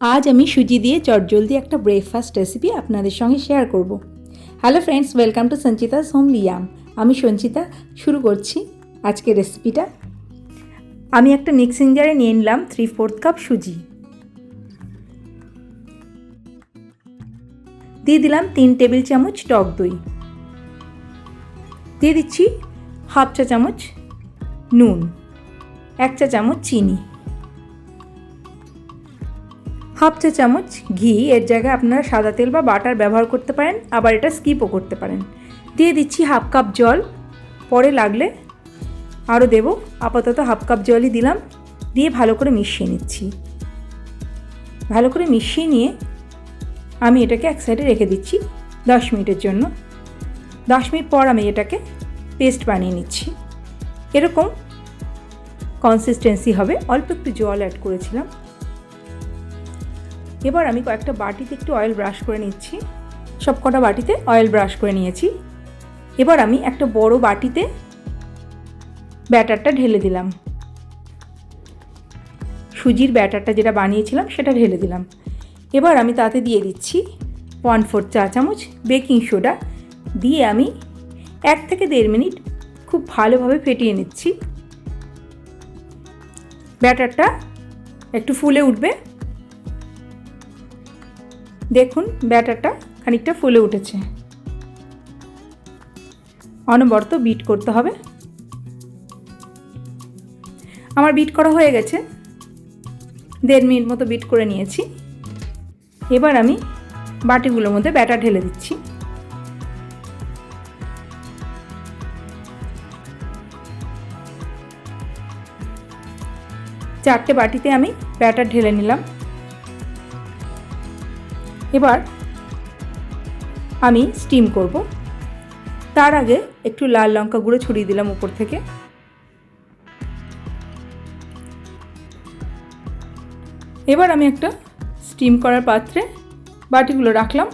আজ আমি সুজি দিয়ে চটজলদি একটা ব্রেকফাস্ট রেসিপি আপনাদের সঙ্গে শেয়ার করব। Hello friends welcome to Sanchita's home Liam আমি সঞ্চিতা, শুরু করছি আজকের রেসিপিটা আমি একটা মিক্সিং জারে নিয়ে নিলাম থ্রি ফোর্থ কাপ সুজি। দিয়ে দিলাম তিন টেবিল চামচ টক দই। দিয়ে দিচ্ছি হাফ চা চামচ নুন, এক চা চামচ চিনি। হাফ চা চামচ ঘি, এর জায়গায় আপনারা সাদা তেল বা বাটার ব্যবহার করতে পারেন, আবার এটা স্কিপও করতে পারেন। দিয়ে দিচ্ছি হাফ কাপ জল, পরে লাগলে আরও দেব, আপাতত হাফ কাপ জলই দিলাম, দিয়ে ভালো করে মিশিয়ে নিচ্ছি। ভালো করে মিশিয়ে নিয়ে আমি এটাকে এক সাইডে রেখে দিচ্ছি দশ মিনিটের জন্য। দশ মিনিট পর আমি এটাকে পেস্ট বানিয়ে নিচ্ছি। এরকম কনসিস্টেন্সি হবে। অল্প একটু জল অ্যাড করেছিলাম। এবার আমি কয়েকটা বাটিতে একটু অয়েল ব্রাশ করে নিচ্ছি। সব কটা বাটিতে অয়েল ব্রাশ করে নিয়েছি। এবার আমি একটা বড় বাটিতে ব্যাটারটা ঢেলে দিলাম। সুজির ব্যাটারটা যেটা বানিয়েছিলাম, সেটা ঢেলে দিলাম। এবার আমি তাতে দিয়ে দিচ্ছি ওয়ান ফোর চা চামচ বেকিং সোডা দিয়ে আমি এক থেকে দেড় মিনিট খুব ভালোভাবে ফেটিয়ে নিচ্ছি। ব্যাটারটা একটু ফুলে উঠবে। দেখুন, ব্যাটারটা খানিকটা ফুলে উঠেছে। অনবরত বিট করতে হবে। আমার বিট করা হয়ে গেছে। দেড় মিনিট মতো বিট করে নিয়েছি। এবার আমি বাটিগুলোর মধ্যে ব্যাটার ঢেলে দিচ্ছি। চারটে বাটিতে আমি ব্যাটার ঢেলে নিলাম। এবার আমি স্টিম করব। তার আগে একটু লাল লঙ্কা গুঁড়ো ছড়িয়ে দিলাম উপর থেকে। এবার আমি একটা স্টিম করার পাত্রে বাটিগুলো রাখলাম।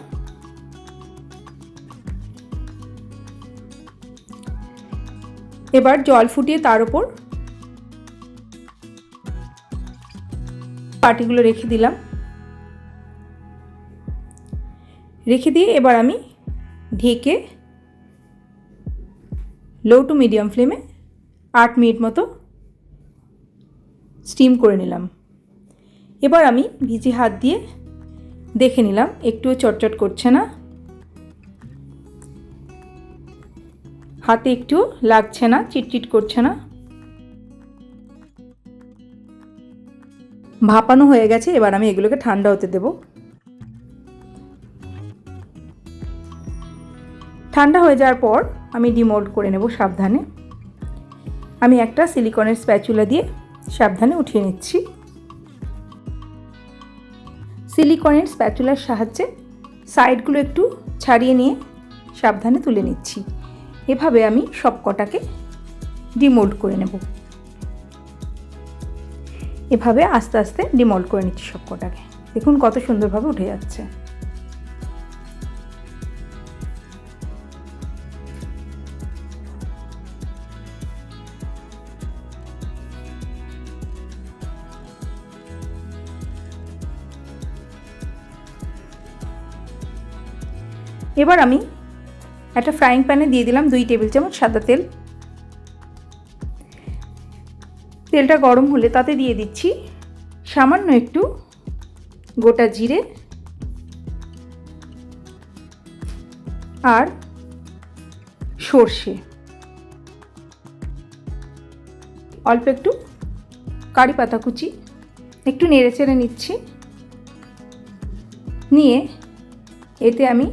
এবার জল ফুটিয়ে তার উপর বাটিগুলো রেখে দিলাম। রেখে দিয়ে এবার আমি ঢেকে লো টু মিডিয়াম ফ্লেমে আট মিনিট মতো স্টিম করে নিলাম। এবার আমি ভিজি হাত দিয়ে দেখে নিলাম, একটুও চটচট করছে না। হাতে একটু লাগছে না, চিটচিট করছে না। ভাপানো হয়ে গেছে, এবার আমি এগুলোকে ঠান্ডা হতে দেবো। ঠান্ডা হয়ে যাওয়ার পর আমি ডিমোল্ড করে নেব সাবধানে। আমি একটা সিলিকনের স্প্যাচুলা দিয়ে সাবধানে উঠিয়ে নিচ্ছি। সিলিকনের স্প্যাচুলার সাহায্যে সাইডগুলো একটু ছাড়িয়ে নিয়ে সাবধানে তুলে নিচ্ছি। এভাবে আমি সব কটাকে ডিমোল্ড করে নেব। এভাবে আস্তে আস্তে ডিমোল্ড করে নিচ্ছি সব কটাকে দেখুন কত সুন্দরভাবে উঠে যাচ্ছে। এবার আমি একটা ফ্রাইং প্যানে দিয়ে দিলাম দুই টেবিল চামচ সাদা তেল। তেলটা গরম হলে তাতে দিয়ে দিচ্ছি সামান্য একটু গোটা জিরে আর সর্ষে। অল্প একটু কারি পাতা কুচি, একটু নেড়ে চেড়ে নিচ্ছি। নিয়ে এতে আমি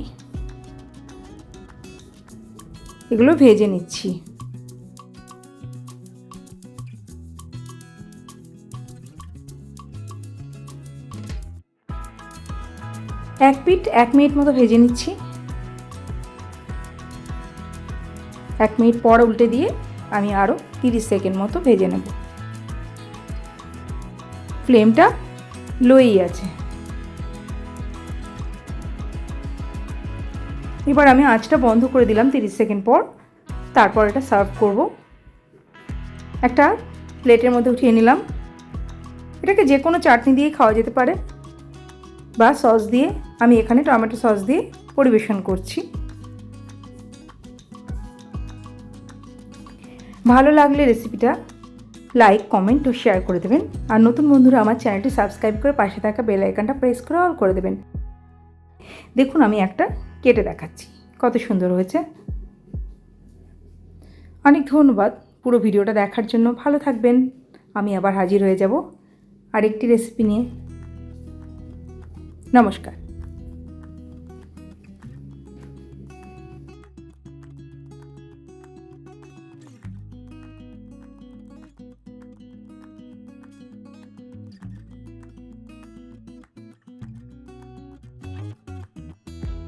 এগুলো ভেজে নিচ্ছি। এক পিঠ এক মিনিট মতো ভেজে নিচ্ছি। এক মিনিট পর উল্টে দিয়ে আমি আরও তিরিশ সেকেন্ড মতো ভেজে নেব। ফ্লেমটা লোই আছে। এবার আমি আঁচটা বন্ধ করে দিলাম তিরিশ সেকেন্ড পর। তারপর এটা সার্ভ করব। একটা প্লেটের মধ্যে উঠিয়ে নিলাম। এটাকে যে কোনো চাটনি দিয়ে খাওয়া যেতে পারে। বা সস দিয়ে। আমি এখানে টমেটো সস দিয়ে পরিবেশন করছি। ভালো লাগলে রেসিপিটা লাইক, কমেন্ট ও শেয়ার করে দেবেন। আর নতুন বন্ধুরা আমার চ্যানেলটি সাবস্ক্রাইব করে পাশে থাকা বেল আইকনটা প্রেস করে অল করে দেবেন। দেখুন আমি একটা কেটে দেখাচ্ছি। কত সুন্দর হয়েছে। অনেক ধন্যবাদ পুরো ভিডিওটা দেখার জন্য। ভালো থাকবেন। আমি আবার হাজির হয়ে যাব। আরেকটি রেসিপি নিয়ে। নমস্কার।